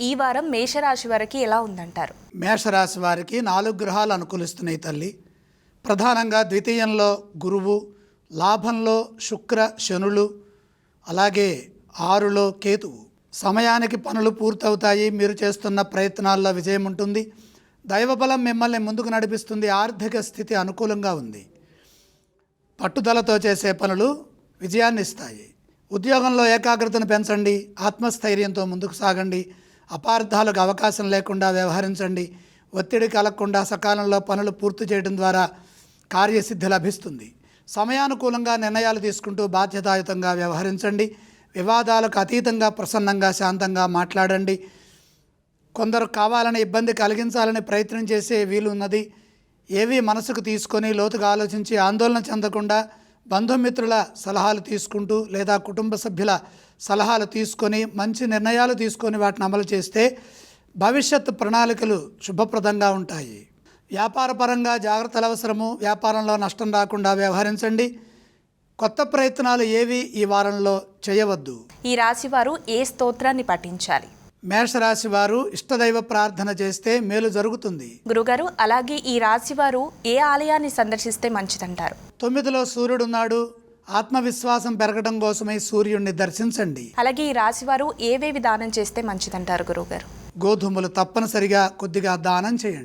ఈ వారం మేషరాశి వారికి ఎలా ఉందంటారు? మేషరాశి వారికి నాలుగు గ్రహాలు అనుకూలిస్తున్నాయి తల్లి. ప్రధానంగా ద్వితీయంలో గురువు లాభంలో శుక్ర శనులు అలాగే ఆరులో కేతువు. సమయానికి పనులు పూర్తవుతాయి. మీరు చేస్తున్న ప్రయత్నాల్లో విజయం ఉంటుంది. దైవబలం మిమ్మల్ని ముందుకు నడిపిస్తుంది. ఆర్థిక స్థితి అనుకూలంగా ఉంది. పట్టుదలతో చేసే పనులు విజయాన్ని ఇస్తాయి ఉద్యోగంలో ఏకాగ్రతను పెంచండి. ఆత్మస్థైర్యంతో ముందుకు సాగండి. అపార్థాలకు అవకాశం లేకుండా వ్యవహరించండి. ఒత్తిడి కలగకుండా సకాలంలో పనులు పూర్తి చేయడం ద్వారా కార్యసిద్ధి లభిస్తుంది. సమయానుకూలంగా నిర్ణయాలు తీసుకుంటూ బాధ్యతాయుతంగా వ్యవహరించండి. వివాదాలకు అతీతంగా ప్రసన్నంగా శాంతంగా మాట్లాడండి. కొందరు కావాలని ఇబ్బంది కలిగించాలని ప్రయత్నం చేసే వీలున్నది ఏవి మనసుకు తీసుకొని లోతుగా ఆలోచించి ఆందోళన చెందకుండా బంధుమిత్రుల సలహాలు తీసుకుంటూ లేదా కుటుంబ సభ్యుల సలహాలు తీసుకొని మంచి నిర్ణయాలు తీసుకొని వాటిని అమలు చేస్తే భవిష్యత్ ప్రణాళికలు శుభప్రదంగా ఉంటాయి. వ్యాపారపరంగా జాగ్రత్తలు అవసరము వ్యాపారంలో నష్టం రాకుండా వ్యవహరించండి. కొత్త ప్రయత్నాలు ఏవి ఈ వారంలో చేయవద్దు. ఈ రాశివారు ఏ స్తోత్రాన్ని పఠించాలి? మేషరాశి వారు ఇష్టదైవ ప్రార్థన చేస్తే మేలు జరుగుతుంది. గురుగారు అలాగే ఈ రాశి వారు ఏ ఆలయాన్ని సందర్శిస్తే మంచిదంటారు? తొమ్మిదిలో సూర్యుడున్నాడు ఆత్మవిశ్వాసం పెరగడం కోసమై సూర్యుడిని దర్శించండి. అలాగే ఈ రాశి వారు ఏవేవి దానం చేస్తే మంచిదంటారు గురుగారు? గోధుమలు తప్పనిసరిగా కొద్దిగా దానం చేయండి.